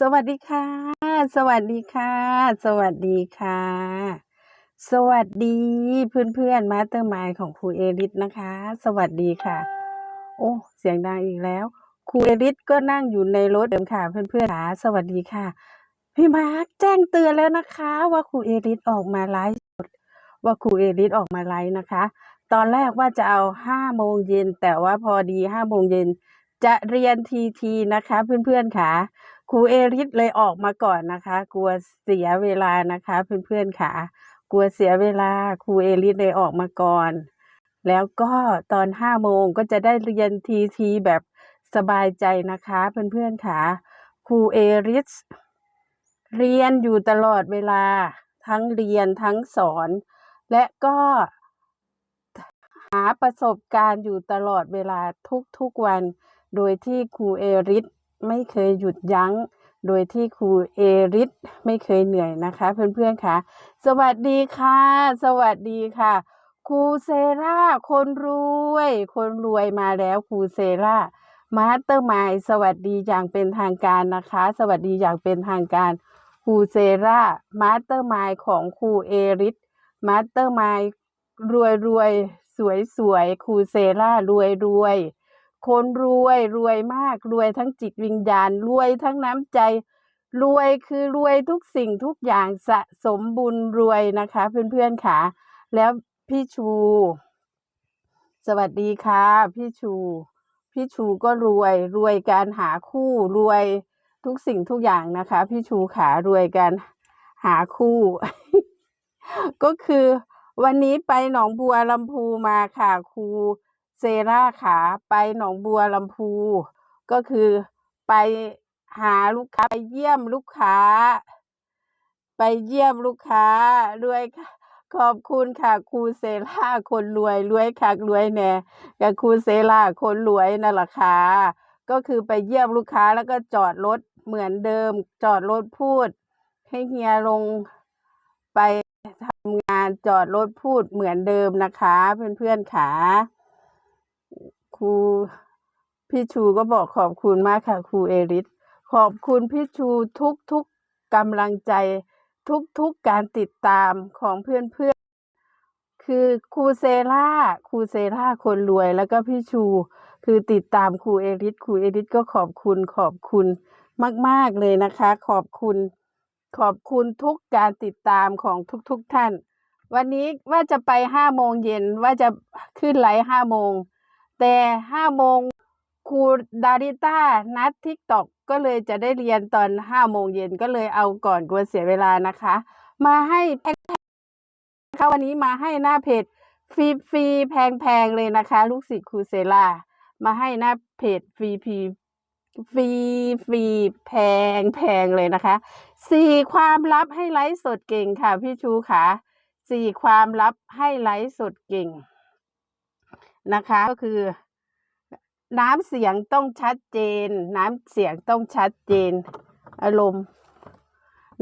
สวัสดีค่ะ สวัสดีค่ะ สวัสดีค่ะ สวัสดีเพื่อนๆมาสเตอร์มายของครูเอริสนะคะ สวัสดีค่ะ โอ้ เสียงดังอีกแล้วครูเอริสก็นั่งอยู่ในรถเดิมค่ะเพื่อนๆค่ะสวัสดีค่ะ พี่มาร์คแจ้งเตือนแล้วนะคะ ว่าครูเอริสออกมาไลฟ์สดว่าครูเอริสออกมาไลฟ์นะคะ ตอนแรกว่าจะเอาห้าโมงเย็นแต่ว่าพอดีห้าโมงเย็นจะเรียนทีทีนะคะ เพื่อนๆค่ะ ครูเอริสเลยออกมาก่อนนะคะ กลัวเสียเวลานะคะ เพื่อนๆค่ะ กลัวเสียเวลาครูเอริสเลยออกมาก่อน แล้วก็ตอนห้าโมงก็จะได้เรียนทีทีแบบสบายใจนะคะ เพื่อนๆค่ะครูเอริสเรียนอยู่ตลอดเวลาทั้งเรียนทั้งสอน และก็หาประสบการณ์อยู่ตลอดเวลาทุกๆวัน โดยที่ครูเอริส ไม่เคยหยุดยั้ง โดยที่ครูเอริสไม่เคยเหนื่อยนะคะ เพื่อนๆค่ะ สวัสดีค่ะ สวัสดีค่ะครูเซราคนรวย คนรวยมาแล้วครูเซรามาสเตอร์มายสวัสดีอย่างเป็นทางการนะคะ สวัสดีอย่างเป็นทางการครูเซรามาสเตอร์มายของครูเอริสมาสเตอร์มายรวยรวยสวยสวยครูเซรารวยรวย คนรวยรวยมากรวยทั้งจิตวิญญาณรวยทั้งน้ำใจ รวยคือรวยทุกสิ่งทุกอย่างสะสมบุญรวยนะคะ เพื่อนๆค่ะ แล้วพี่ชู สวัสดีค่ะ พี่ชู พี่ชูก็รวยรวยการหาคู่รวยทุกสิ่งทุกอย่างนะคะ พี่ชูขารวยการหาคู่ ก็คือวันนี้ไปหนองบัวลำพูมาค่ะครู เซราขาไปหนองบัวลำพู ก็คือไปหาลูกค้าไปเยี่ยมลูกค้า ไปเยี่ยมลูกค้ารวยค่ะขอบคุณค่ะครูเซราคนรวยรวยคักรวยแน่กับครูเซราคนรวยนั่นแหละค่ะก็คือไปเยี่ยมลูกค้าแล้วก็จอดรถเหมือนเดิม จอดรถพูด ให้เฮียลงไปทำงานจอดรถพูดเหมือนเดิมนะคะ เพื่อนๆค่ะ รูพี่ชูก็บอกขอบคุณมากค่ะ ครูเอริสขอบคุณพี่ชูทุกทุกๆกำลังใจ ทุกทุกๆการติดตามของเพื่อนๆ คือครูเซล่าครูเซล่าคนรวยแล้วก็พี่ชู คือติดตามครูเอริสครูเอริสก็ขอบคุณขอบคุณมาก ๆเลยนะคะ ขอบคุณขอบคุณทุกการติดตามของทุกๆทท่าน วันนี้ว่าจะไปห้าโมงเย็นว่าจะขึ้นไลฟ์ห้าโมง แต่ห้าโมงครูดาริต้านัดทิกตอกก็เลยจะได้เรียนตอนห้าโมงเย็นก็เลยเอาก่อนกลัวเสียเวลานะคะ มาให้แพงๆนะคะวันนี้มาให้หน้าเพจฟรีฟรีๆแพงๆเลยนะคะ ลูกศิษย์ครูเซลามาให้หน้าเพจฟรีฟรีฟรีฟรีแพงแพงเลยนะคะสี่ความลับให้ไลฟ์สดเก่งค่ะพี่ชูค่ะสี่ความลับให้ไลฟ์สดเก่ง นะคะ ก็คือ น้ำเสียงต้องชัดเจน น้ำเสียงต้องชัดเจน อารมณ์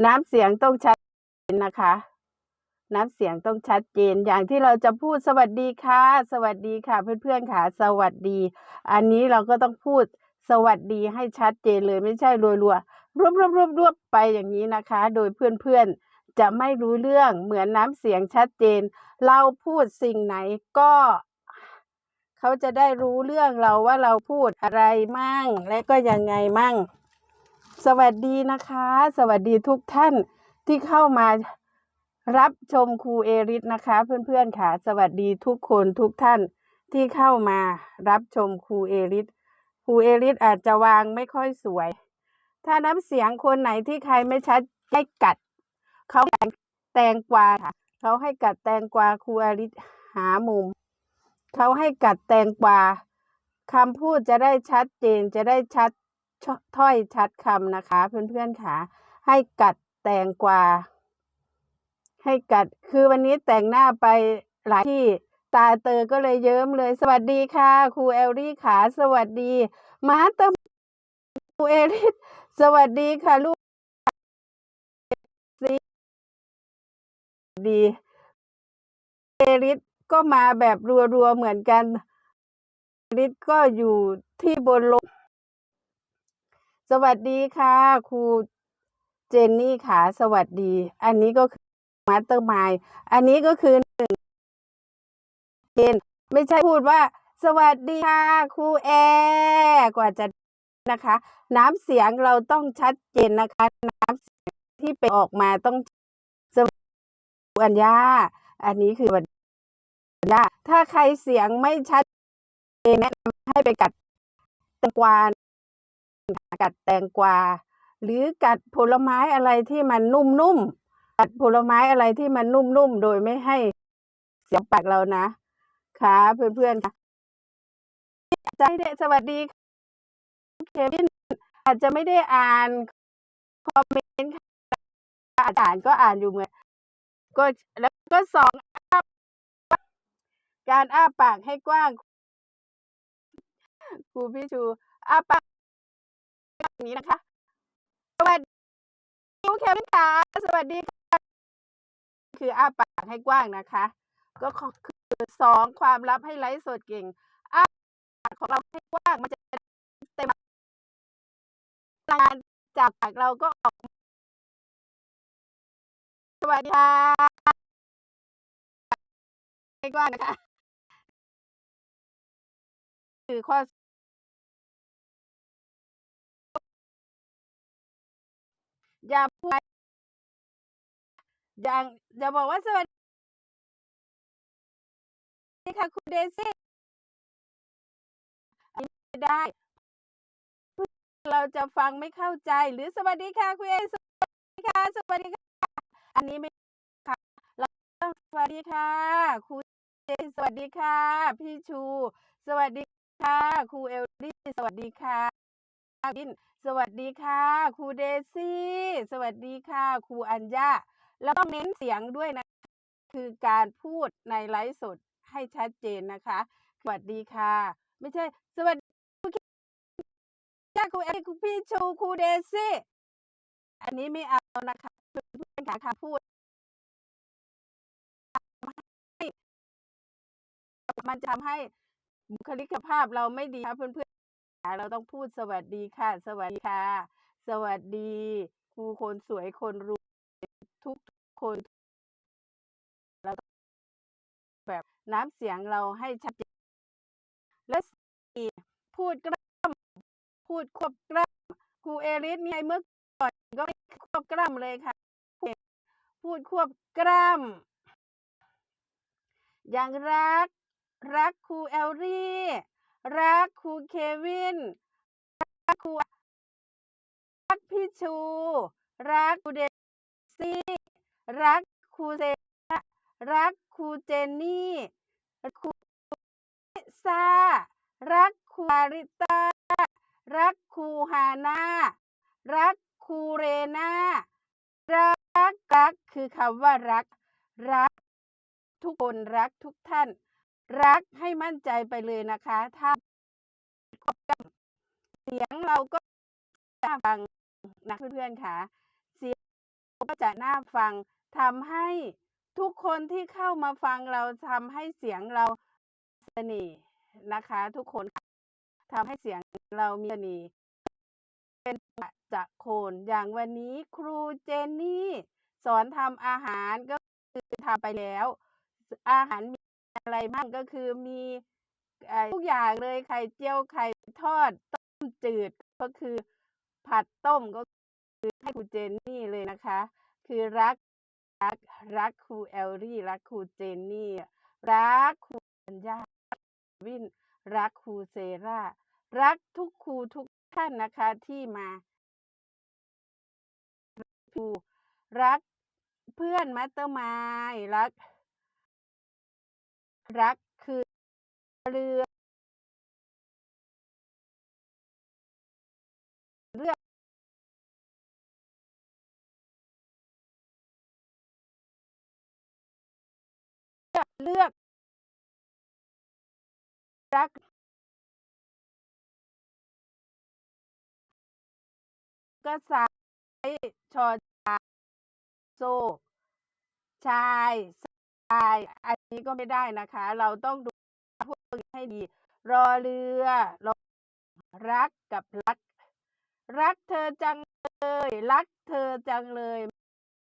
น้ำเสียงต้องชัดเจนนะคะ น้ำเสียงต้องชัดเจน อย่างที่เราจะพูดสวัสดีค่ะ สวัสดีค่ะ เพื่อนๆค่ะ สวัสดี อันนี้เราก็ต้องพูดสวัสดีให้ชัดเจนเลยไม่ใช่รัวๆรวบรวบรวบรวบไปอย่างนี้นะคะ โดยเพื่อนๆจะไม่รู้เรื่องเหมือนน้ำเสียงชัดเจน เราพูดสิ่งไหนก็ เขาจะได้รู้เรื่องเราว่าเราพูดอะไรมั่ง และก็ยังไงมั่ง สวัสดีนะคะ สวัสดีทุกท่านที่เข้ามารับชมครูเอริสนะคะ เพื่อนๆค่ะ สวัสดีทุกคนทุกท่านที่เข้ามารับชมครูเอริสครูเอริสอาจจะวางไม่ค่อยสวย ถ้าน้ำเสียงคนไหนที่ใครไม่ชัดให้กัดเขาแตงกวาค่ะเขาให้กัดแตงกวาครูเอริสหามุม เขาให้กัดแตงกวาคำพูดจะได้ชัดเจนจะได้ชัดถ้อยชัดคำนะคะ เพื่อนๆค่ะ ให้กัดแตงกวาให้กัดคือวันนี้แต่งหน้าไปหลายที่ตาเตอก็เลยเยิ้มเลย สวัสดีค่ะ ครูเอลลี่ขาสวัสดีมาเตอร์ครูเอลลี่สวัสดีค่ะลูกดีเอลิส ก็มาแบบรัวๆเหมือนกันเอลิสก็อยู่ที่บนรถสวัสดีค่ะครูเจนนี่ค่ะสวัสดี อันนี้ก็คือมาสเตอร์มายอันนี้ก็คือหนึ่งเจนไม่ใช่พูดว่า สวัสดีค่ะครูแอร์กว่าจะนะคะ น้ำเสียงเราต้องชัดเจนนะคะ น้ำเสียงที่เป็นออกมาต้องสวัสดีอัญญาอันนี้คือสวัส ดีอัญญาถ้าใครเสียงไม่ชัดเจนแนะนำให้ไปกัดแตงกวากัดแตงกวา หรือกัดผลไม้อะไรที่มันนุ่มๆกัดผลไม้อะไรที่มันนุ่มๆโดยไม่ให้เสียงปากเรานะ ค่ะ เพื่อนๆค่ะใจเดสวัสดีเควินอาจจะไม่ได้อ่านคอมเมนต์ค่ะอ่านก็อ่านอยู่เหมือนก็แล้วก็สอง การอ้าปากให้กว้าง ครูพี่ชูอ้าปากนี้นะคะ สวัสดีครูเควินค่ะสวัสดีค่ะคืออ้าปากให้กว้างนะคะ ก็คือสองความลับให้ไลฟ์สดเก่งอ้าปากของเราให้กว้างมันจะเต็มงานจากปากเราก็ออก สวัสดีค่ะให้กว้างนะคะ คือข้ออย่าพูดอย่างอย่าบอกว่าสวัสดีค่ะคุณเดซี่ไม่ได้ เราจะฟังไม่เข้าใจหรือสวัสดีค่ะคุณเอสวัสดีค่ะสวัสดีค่ะอันนี้ไม่ค่ะเราสวัสดีค่ะครูเจสวัสดีค่ะ พี่ชู สวัสดี ค่ะครูเอลลี่สวัสดีค่ะบินสวัสดีค่ะครูเดซี่ สวัสดีค่ะครูอัญญาแล้วต้องเน้นเสียงด้วยนะคือการพูดในไลฟ์สดให้ชัดเจนนะคะ สวัสดีค่ะ ไม่ใช่ สวัสดีครูจ้าครูเอลลี่ครูพี่ชูครูเดซี่ อันนี้ไม่เอานะคะเพื่อนๆค่ะค่ะพูดมันจะทำให้ บุคลิกภาพเราไม่ดีค่ะเพื่อนๆเราต้องพูดสวัสดีค่ะ สวัสดีค่ะ สวัสดีครูคนสวยคนรู้ทุกคนเราแบบน้ำเสียงเราให้ชัดเจนและสี่พูดกล้ำพูดควบกล้ำครูเอริสเนี่ยเมื่อก่อนก็ไม่ควบกล้ำเลยค่ะ พูดควบกล้ำอย่างรัก รักครูเอลลี่ รักครูเควิน รักครูรักพี่ชู รักครูเดซี่ รักครูเซรารักครูเจนนี่ครูซารักครูอาริตารักครูฮาน่ารักครูเรนารักรักคือคำว่ารัก รัก ทุกคนรักทุกท่าน รักให้มั่นใจไปเลยนะคะ ถ้าเสียงเราก็น่าฟังนะเพื่อนๆค่ะ เสียงก็จะน่าฟังทำให้ทุกคนที่เข้ามาฟังเราทำให้เสียงเราเสน่ห์นะคะ ทุกคนทำให้เสียงเรามีเสน่ห์เป็นจะโคนอย่างวันนี้ครูเจนนี่ สอนทำอาหารก็คือทำไปแล้ว อาหารมี อะไรบ้างก็คือมีทุกอย่างเลยไข่เจียวไข่ทอดต้มจืดก็คือผัดต้มก็คือให้ครูเจนนี่เลยนะคะ คือรักรักรักครูเอลลี่รักครูเจนนี่ รักครูปัญญาวินรักครูเซรารักทุกครูทุกท่านนะคะที่มาครูรักเพื่อนมัตเตอร์ไมรัก รักคือเรือเลือกเลือก รักก็สายชอชาโซ ชาย ชายอันนี้ก็ไม่ได้นะคะ เราต้องดูพวกให้ดี รอเรือรอรักกับรัก รักเธอจังเลย รักเธอจังเลย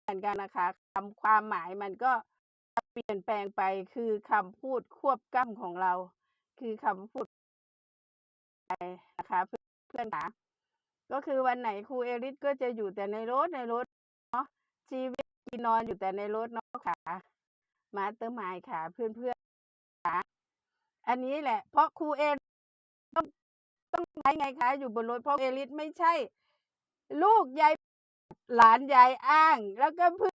เหมือนกันนะคะคำความหมายมันก็เปลี่ยนแปลงไปคือคำพูดควบกล้ำของเรา คือคำพูดไปนะคะเพื่อนๆขาก็คือวันไหนครูเอริสก็จะอยู่แต่ในรถในรถเนาะชีวิตกินนอนอยู่แต่ในรถเนาะค่ะ มาเตอร์มายด์ค่ะ เพื่อนๆขาอันนี้แหละ เพราะครูเอต้องต้องใช้ไงคะอยู่บนรถเพราะเอริสไม่ใช่ ลูกยายหลานยายอ้าง แล้วก็เพื่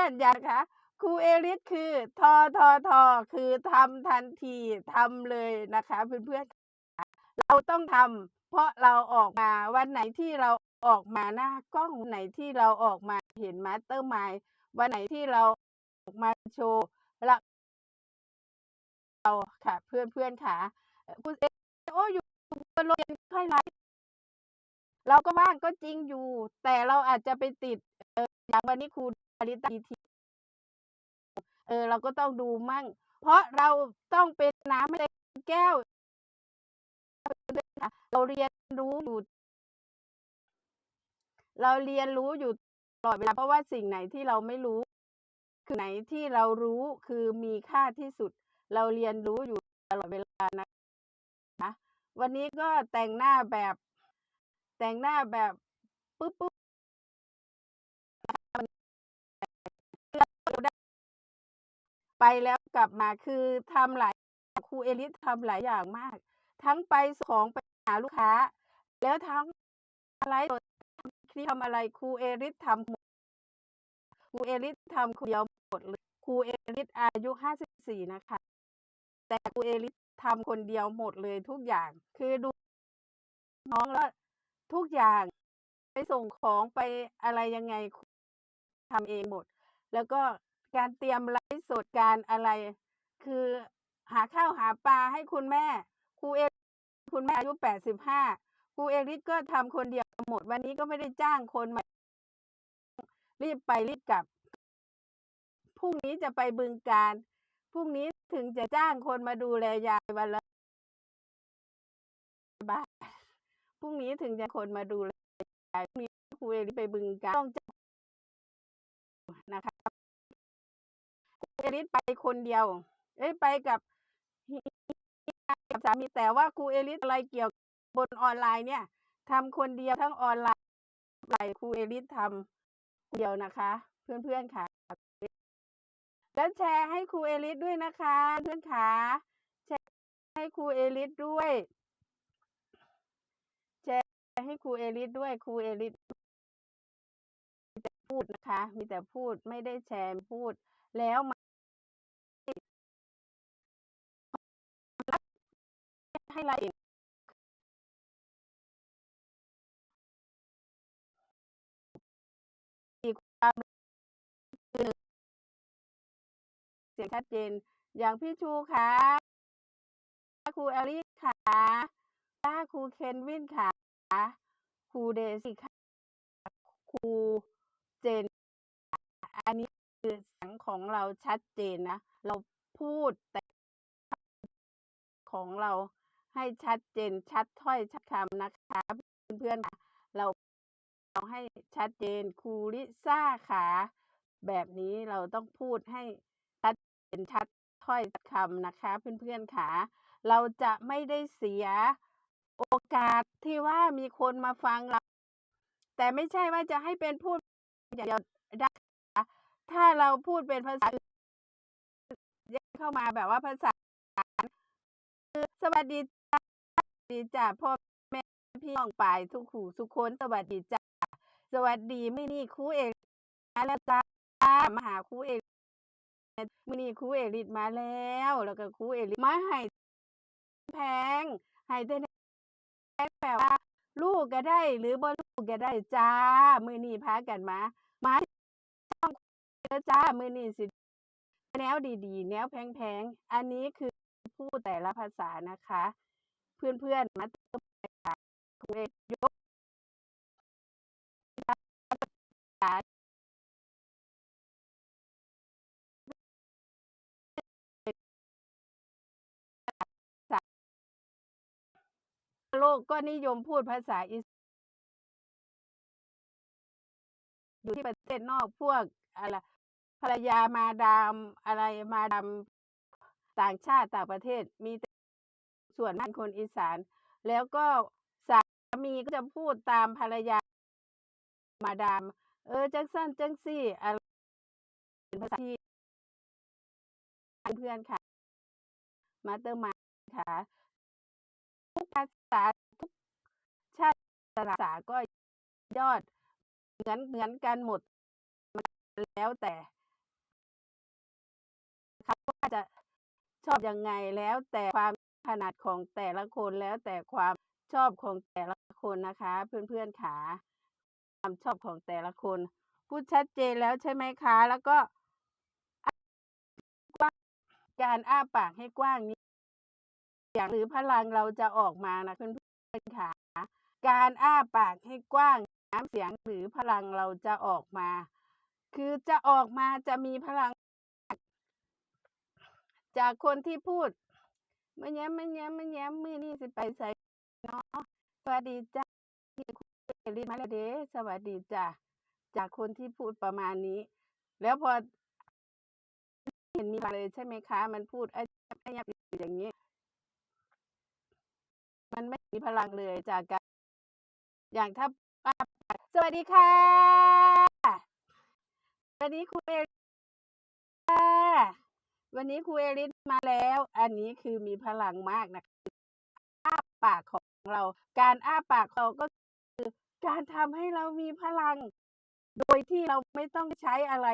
อนยายนะคะครูเอริสคือทอทอทอคือทำทันทีทำเลยนะคะ เพื่อนๆเราต้องทำเพราะเราออกมาวันไหนที่เราออกมาหน้ากล้องไหนที่เราออกมาเห็นมาสเตอร์มายด์วันไหนที่เรา มาโชว์เราเราค่ะ เพื่อนๆขาเอ่อคุณเอโอ้อยู่บนรถยังค่อยไลฟ์เราก็ว่างก็จริงอยู่ แต่เราอาจจะไปติดเอออย่างวันนี้ครูอาริตาทีเออ เราก็ต้องดูมั่ง เพราะเราต้องเป็นน้ำให้เต็มแก้ว เราเรียนรู้อยู่ เราเรียนรู้อยู่ตลอดเวลาเพราะว่าสิ่งไหนที่เราไม่รู้ ไหนที่เรารู้คือมีค่าที่สุด เราเรียนรู้อยู่ตลอดเวลานะคะวันนี้ก็แต่งหน้าแบบ แต่งหน้าแบบปุ๊บๆนะคะวันไปแล้วกลับมาคือทำหลายครูเอริสทำหลายอย่างมาก ทั้งไปส่งของไปหาลูกค้า แล้วทั้งไลฟ์สดทำคลิปทำอะไรครูเอริสทำหมด ครูเอริสทำคนเดียวหมดเลยครูเอริสอายุ54นะคะ แต่ครูเอริสทำคนเดียวหมดเลยทุกอย่าง คือดูน้องแล้วทุกอย่างไปส่งของไปอะไรยังไงทำเองหมด แล้วก็การเตรียมไลฟ์สดการอะไร คือหาข้าวหาปลาให้คุณแม่ครูเอคุณแม่อายุ85ครูเอริสก็ทำคนเดียวหมด วันนี้ก็ไม่ได้จ้างคนมา รีบไปรีบกลับ พรุ่งนี้จะไปบึงกาฬพรุ่งนี้ถึงจะจ้างคนมาดูแลยายวันละบาทพรุ่งนี้ถึงจะคนมาดูแลยายพรุ่งนี้ครูเอริสไปบึงกาฬต้องจ้างนะคะครูเอริสไปคนเดียว เอ๊ยไปกับกับสามีแต่ว่าครูเอริสอะไรเกี่ยวบนออนไลน์เนี่ยทำคนเดียวทั้งออนไลน์ไลน์ครูเอริสทำ เดียวนะคะ เพื่อนๆขาแล้วแชร์ให้ครูเอริสด้วยนะคะ เพื่อนขาแชร์ให้ครูเอริสด้วยแชร์ให้ครูเอริสด้วยครูเอริสมีแต่พูดนะคะ มีแต่พูดไม่ได้แชร์พูดแล้วมาให้รายละ เสียงชัดเจน อย่างพี่ชูขาครูแอลลี่ขาค่ะครูเคนวินขาครูเดซี่ค่ะครูเจน อันนี้คือเสียงของเราชัดเจนนะ เราพูดแต่ของเราให้ชัดเจนชัดถ้อยชัดคำนะคะเพื่อนๆเราเราให้ชัดเจนครูลิซ่าขา แบบนี้เราต้องพูดให้ชัดเจนชัดถ้อยคำนะคะเพื่อนๆขาเราจะไม่ได้เสียโอกาสที่ว่ามีคนมาฟังเรา แต่ไม่ใช่ว่าจะให้เป็นพูดอย่างเดียวนะคะถ้าเราพูดเป็นภาษาแยกเข้ามาแบบว่าภาษาคือสวัสดีจ้ะสวัสดีจ้ะพ่อแม่พี่น้องปายทุกหูทุกคนสวัสดีจ้ะสวัสดีไมื้อนี้ครูเอมาแล้วจ้า มาหาครูเอมื้อนี้ครูเอริสมาแล้ว แล้วก็ครูเอริสมาให้แพงให้แต่แพงแบบว่าลูกก็ได้ หรือบ่ลูกก็ได้จ้า มือนี้พากันมา มาช่องเด้อจ้า มือนี้สิ แนวดีๆ แนวแพงๆ อันนี้คือพูดแต่ละภาษานะคะ เพื่อนๆ มาเตอร์มายด์ค่ะครูเอยกษา โลกก็นิยมพูดภาษาอีอยู่ที่ประเทศนอกพวกอะไรภรรยามาดามอะไรมาดามต่างชาติต่างประเทศมีแต่ส่วนมากคนอีสาน แล้วก็สามีก็จะพูดตามภรรยามาดาม เออจังสั้นจังซี่อะไรเป็นภาษาที่เพื่อนค่ะ มาเตอร์มาค่ะ ทุกภาษาทุกชาติภาษาก็ยอดเหมือนเหมือนกันหมดแล้วแต่เขาว่าจะชอบยังไงแล้วแต่ความถนัดของแต่ละคนแล้วแต่ความชอบของแต่ละคนนะคะ เพื่อนๆขาความชอบของแต่ละคน พูดชัดเจนแล้วใช่ไหมคะ แล้วก็การอ้าปากให้กว้างนี้ เสียงหรือพลังเราจะออกมานะเพื่อนๆขาการอ้าปากให้กว้างน้ำเสียงหรือพลังเราจะออกมา คือจะออกมาจะมีพลัง จากคนที่พูดมาแย้มมาแย้มมาแย้มมือนี่สิไปใส่เนาะสวัสดีจ้านี่คุณเอลิมาแล้วเด้สวัสดีจ้าจากคนที่พูดประมาณนี้ แล้วพอเห็นมีเลยใช่ไหมคะ มันพูดไอ้ไอ้ยับอยู่อย่างนี้ มันไม่มีพลังเลยจากการอย่างถ้าป้าสวัสดีค่ะ วันนี้คุณเอลิค่ะวันนี้ครูเอริสมาแล้ว อันนี้คือมีพลังมากนะอ้าปากของเรา การอ้าปากเราก็คือการทำให้เรามีพลัง โดยที่เราไม่ต้องใช้อะไร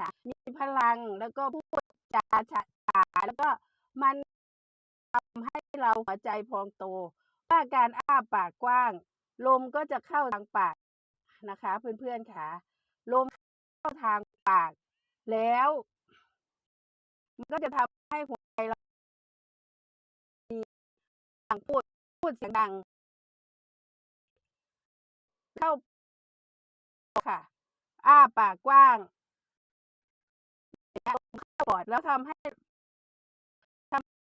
ค่ะมีพลังแล้วก็พูดจาฉะฉาแล้วก็มันทำให้ เราหัวใจพองโตว่าการอ้าปากกว้าง ลมก็จะเข้าทางปากนะคะ เพื่อนๆค่ะ ลมเข้าทางปาก แล้ว มันก็จะทำให้หัวใจเรามีดังพูดพูดเสียงดัง เข้าค่ะ อ้าปากกว้างเข้าปอดแล้วทำให้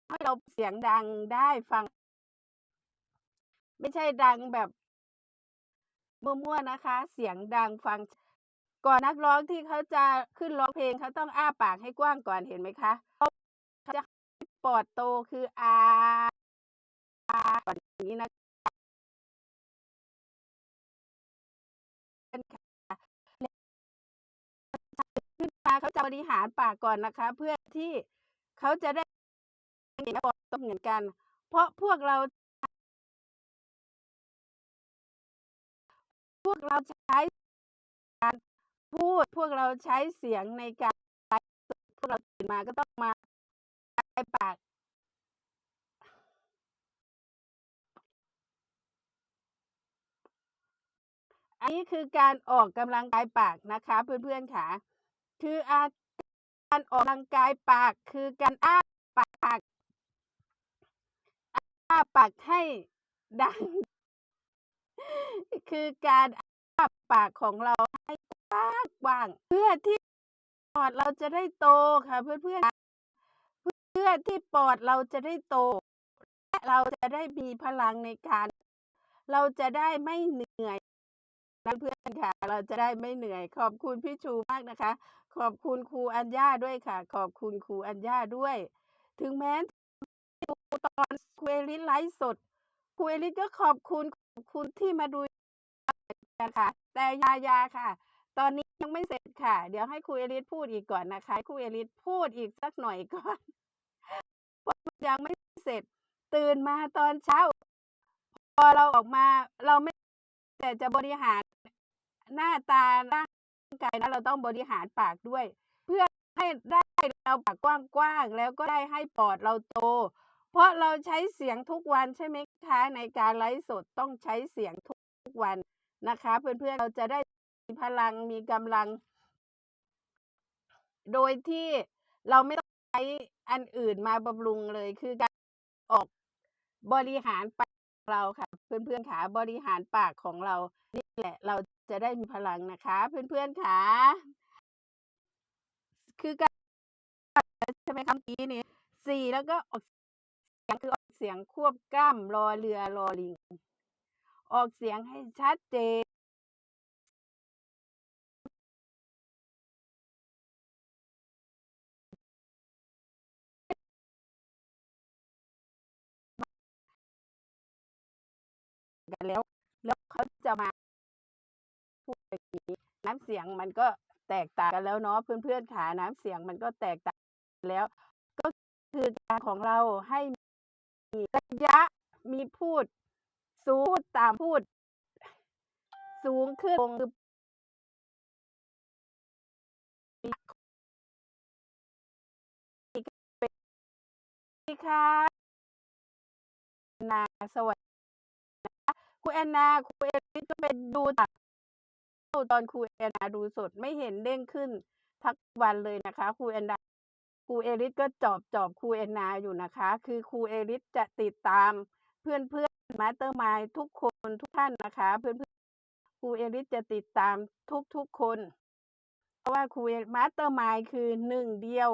ให้เราเสียงดังได้ฟัง ไม่ใช่ดังแบบมั่วๆนะคะ เสียงดังฟัง ก่อนนักร้องที่เขาจะขึ้นร้องเพลงเขาต้องอ้าปากให้กว้างก่อนเห็นไหมคะเขาจะปอดโตคืออาอาก่อนอย่างนี้นะขึ้นมาเขาจะบริหารปากก่อนนะคะ เพื่อที่เขาจะได้ เห็นปอดตรงเหมือนกัน เพราะพวกเรา พวกเราใช้การพูดพวกเราใช้เสียงในการพวกเราตื่นมาก็ต้องมาปลายปากอันนี้คือการออกกำลังกายปากนะคะเพื่อนๆค่ะคืออาการออกกำลังกายปากคือการอ้าปาก อ้าปากให้ดัง คือการอ้าปากของเราให้กว้างกว้าง เพื่อที่ปอดเราจะได้โตค่ะ เพื่อนๆเพื่อที่ปอดเราจะได้โต และเราจะได้มีพลังในการ เราจะได้ไม่เหนื่อยนะเพื่อนค่ะ เราจะได้ไม่เหนื่อย ขอบคุณพี่ชูมากนะคะ ขอบคุณครูอัญญาด้วยค่ะ ขอบคุณครูอัญญาด้วย ถึงแม้ ตอนครูเอลิสไลฟ์สดครูเอลิสก็ขอบคุณขอบคุณที่มาดูกันค่ะ แต่ยายาค่ะ ตอนนี้ยังไม่เสร็จค่ะ เดี๋ยวให้ครูเอลิสพูดอีกก่อนนะคะครูเอลิสพูดอีกสักหน่อยก่อนเพราะยังไม่เสร็จ ตื่นมาตอนเช้า พอเราออกมาเราไม่ แต่จะบริหารหน้าตาร่างกายนะเราต้องบริหารปากด้วย เพื่อให้ได้เราปากกว้างๆแล้วก็ได้ให้ปอดเราโต เพราะเราใช้เสียงทุกวันใช่ไหมคะในการไลฟ์สดต้องใช้เสียงทุกวันนะคะ เพื่อนๆเราจะได้มีพลังมีกำลัง โดยที่เราไม่ต้องใช้อันอื่นมาบำรุงเลยคือการออกบริหารปากเราค่ะ เพื่อนๆขาบริหารปากของเรานี่แหละเราจะได้มีพลังนะคะ เพื่อนๆขาคือการใช่ไหมคำนี้นี่สี่แล้วก็ออก เสียงคือออกเสียงควบกล้ามรอเรือรอลิง ออกเสียงให้ชัดเจน แล้วแล้วเขาจะมาพูดแบบนี้น้ำเสียงมันก็แตกต่างกันแล้วเนาะเพื่อนๆค่ะน้ำเสียงมันก็แตกต่างแล้ว ก็คือการของเราให้ ระยะมีพูด สูงพูดต่ำพูด สูงขึ้นลงคือสวัสดีค่ะนาสวัสดีนะคะครูแอนนาครูเอริสก็ไปดูจากตอนครูแอนนาดูสดไม่เห็นเด้งขึ้นทักวันเลยนะคะครูแอนนา ครูเอริสก็จอบๆครูแอนนาอยู่นะคะ คือครูเอริสจะติดตามเพื่อนๆ Mastermind ทุกคนทุกท่านนะคะ เพื่อนๆครูเอริสจะติดตามทุกๆคน เพราะว่าครูเอ Mastermind คือหนึ่งเดียว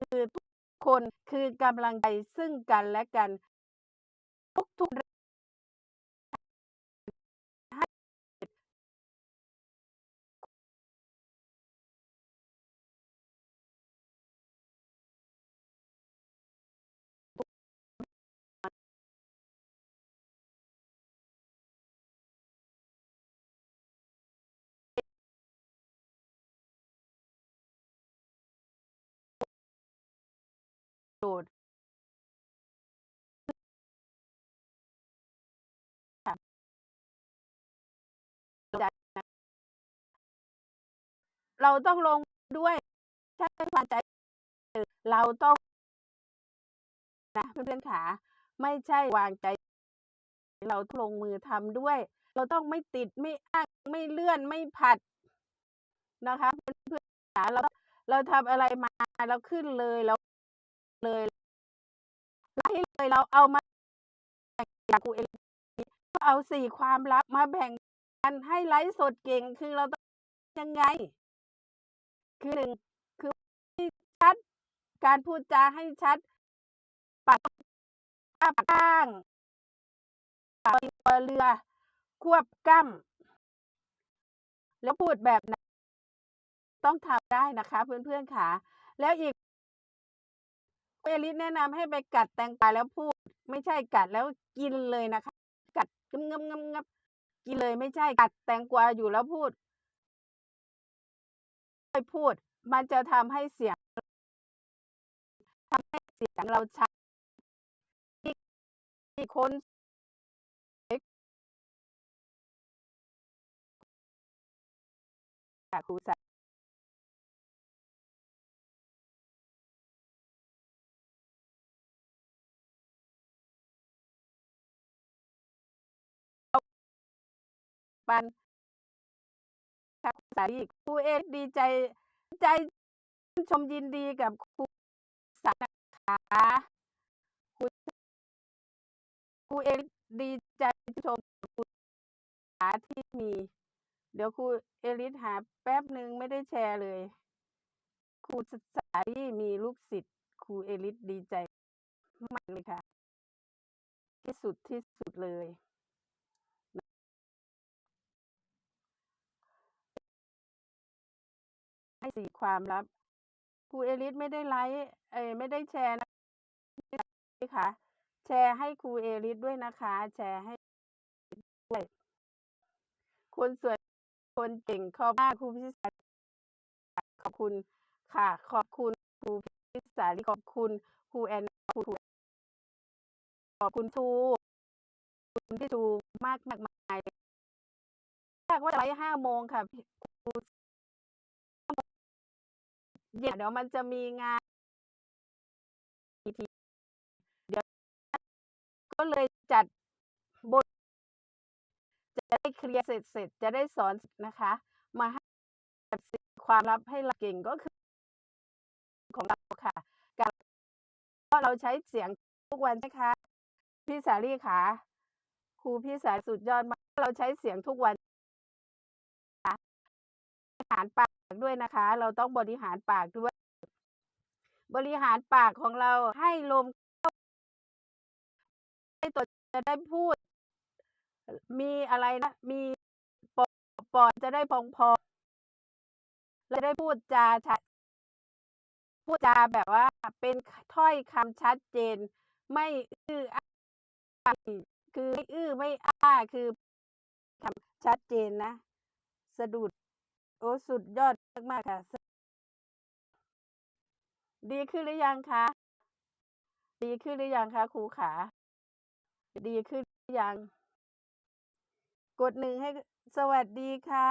คือทุกคนคือกำลังใจซึ่งกันและกันทุกๆใโดดค่ะเราต้องลงด้วยใช่ค่ะใจเราต้องนะเพื่อนๆขาไม่ใช่วางใจ เราลงมือทำด้วย เราต้องไม่ติดไม่อั้นไม่เลื่อนไม่ผัดนะคะเพื่อนๆขาเราเราทำอะไรมาเราขึ้นเลยเรา เลยเราให้เลยเราเอามาจากครูเอริสก็เอา4ความลับมาแบ่งกันให้ไลฟ์สดเก่งคือเราต้องยังไง คือ1คือชัด การพูดจาให้ชัดปากอ้าปากกว้างปากเรือ ควบกล้ำแล้วพูดแบบไหนต้องทำได้นะคะเพื่อนๆขาแล้วอีก เอริสแนะนำให้ไปกัดแตงกวาแล้วพูด ไม่ใช่กัดแล้วกินเลยนะคะ กัดงับๆๆกินเลยไม่ใช่กัดแตงกวาอยู่แล้วพูดค่อยพูด มันจะทำให้เสียงทำให้เสียงเราชัดที่คนเล็กค่ะครูสา ปันค่ะครูสาลีครูเอริสดีใจ ใจชมยินดีกับครูสานะคะครูครูเอริสดีใจชมครูสาที่มี เดี๋ยวครูเอริสหาแป๊บหนึ่งไม่ได้แชร์เลยครูสาลีมีลูกศิษย์ครูเอริสดีใจมากเลยค่ะ ที่สุดที่สุดเลย ให้4ความลับครูเอริสไม่ได้ไลฟ์เอไม่ได้แชร์นะคะแชร์ให้ครูเอริสด้วยนะคะ แชร์ให้ด้วยคนสวยคนเก่งขอบมากครูพิสารขอบคุณค่ะ ขอบคุณครูพิสาลีขอบคุณครูแอนครูครูขอบคุณครูขอบคุณพี่ชูมากมากมายแรกว่าจะไลฟ์5โมงค่ะครู เย็นเดี๋ยวมันจะมีงานอีกทีเดี๋ยวก็เลยจัดบท จะได้เคลียร์เสร็จๆจจะได้สอนนะคะ มาให้ความลับให้เราเก่งก็คือ ของเราค่ะการเราใช้เสียงทุกวันใช่ไหมคะพี่สาลี่ขาครูพี่สาสุดยอดมากเราใช้เสียงทุกวันค่ะบริหารปา ด้วยนะคะ เราต้องบริหารปากด้วย บริหารปากของเราให้ลมเข้าให้ตัวจะได้พูด มีอะไรนะ มีปอดปอดจะได้พองๆเราจะได้พูดจาชัดพูดจาแบบว่าเป็นถ้อยคำชัดเจน ไม่อื้ออ้าคือไม่อื้อไม่อ้าคือคำชัดเจนนะ สะดุด โอ้สุดยอดมากๆค่ะ ดีขึ้นหรือยังคะ ดีขึ้นหรือยังคะครูขา ดีขึ้นหรือยัง กดหนึ่งให้สวัสดีค่ะ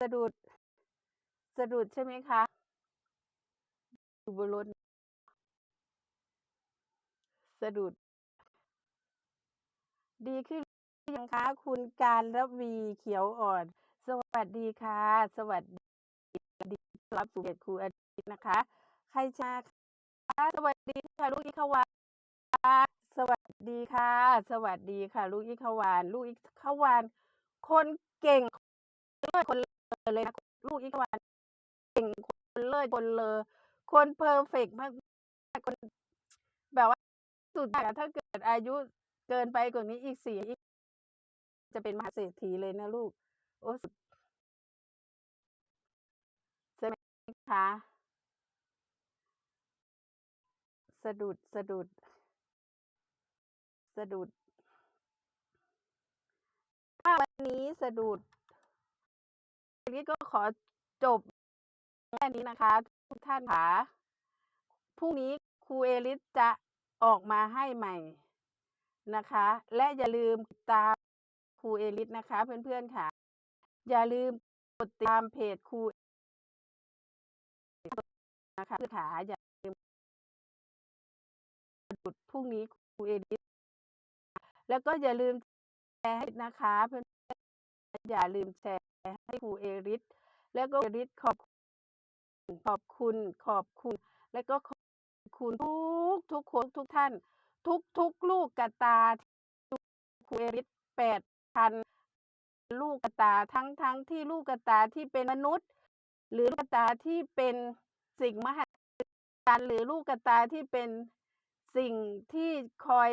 สะดุด สะดุดใช่ไหมคะอยู่บนรถสะดุด ดีขึ้นหรือยังคะ คุณการระวีเขียวอ่อน สวัสดีค่ะ สวัสดีดีรับสู่เพจครูอาทิตย์นะคะ ใครชาคะสวัสดีค่ะลูกอิขวานสวัสดีค่ะ สวัสดีค่ะ ลูกอิขวานลูกอิขวานคนเก่งเลิศคนเลอเลยนะลูกอิขวานเก่งคนเลิศคนเลอคนเพอร์เฟกต์มากคนแบบว่าสุดอะถ้าเกิดอายุเกินไปกว่านี้อีกสี่อีกจะเป็นมหาเศรษฐีเลยนะลูก โอ้สุดใช่ไหมคะสะดุดสะดุด สะดุด ถ้าวันนี้สะดุดนี้ก็ขอจบแค่นี้นะคะ ทุกท่านค่ะพรุ่งนี้ครูเอลิสจะออกมาให้ใหม่นะคะ และอย่าลืมติดตามครูเอลิสนะคะเพื่อนๆค่ะ อย่าลืมกดติดตามเพจครูนะคะเพื่อนขาอย่าลืมสะดุดพรุ่งนี้ครูเอลิสแล้วก็อย่าลืมแชร์ให้นะคะเพื่อนอย่าลืมแชร์ให้ครูเอริสแล้วก็เอริสขอบขอบคุณขอบคุณ แล้วก็ขอบคุณทุกทุกคนทุกท่าน ทุกทุกลูกกระตาที่ครูเอริสแปดพัน ลูกกระตาทั้งทั้งที่ลูกกระตาที่เป็นมนุษย์ หรือลูกระตาที่เป็นสิ่งมหัศจรรย์หรือลูกกระตาที่เป็นสิ่งที่คอย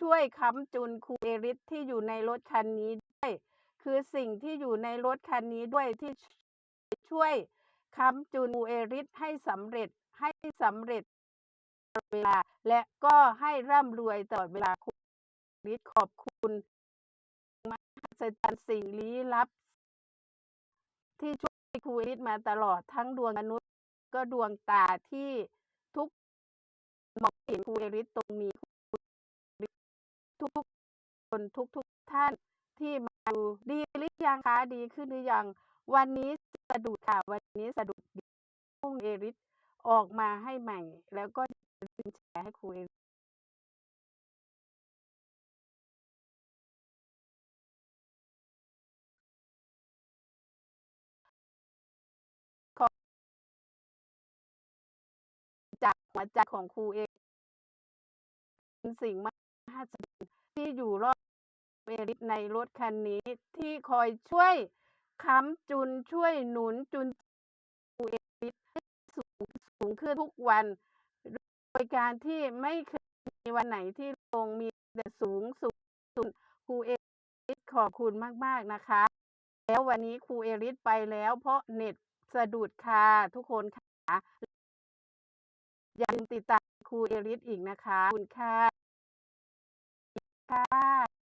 ช่วยค้ำจุนครูเอริสที่อยู่ในรถคันนี้ด้วย คือสิ่งที่อยู่ในรถคันนี้ด้วยที่ช่วยค้ำจุนครูเอริสให้สำเร็จให้สำเร็จเวลาและก็ให้ร่ำรวยตลอดเวลาครูเอริสขอบคุณ ศจรรย์สิ่งลี้ลับ ที่ช่วยครูเอริสมาตลอดทั้งดวงมนุษย์ก็ดวงตาที่ทุกมองเห็นครูเอริสตรงนี้ทุกคนทุกทุกท่านที่มาดูดีหรือยังคะดีขึ้นหรือยัง วันนี้สะดุดค่ะ วันนี้สะดุดพุ่งเอริสออกมาให้ใหม่ แล้วก็อย่าลืมแชร์ให้ครูเอริส หัวใจของครูเอเป็นสิ่งมหัศจรรย์ที่อยู่รอบเอริสในรถคันนี้ที่คอยช่วยค้ำจุนช่วยหนุนจุนครูเอริสให้สูงสูงขึ้นทุกวัน โดยการที่ไม่เคยมีวันไหนที่ลงมีแต่สูงสูงสุดครูเอริสขอบคุณมาก ๆ นะคะแล้ววันนี้ครูเอริสไปแล้วเพราะเน็ตสะดุดค่ะทุกคนค่ะ อย่าลืมติดตามครูเอริสอีกนะคะ คุณค่ะค่ะ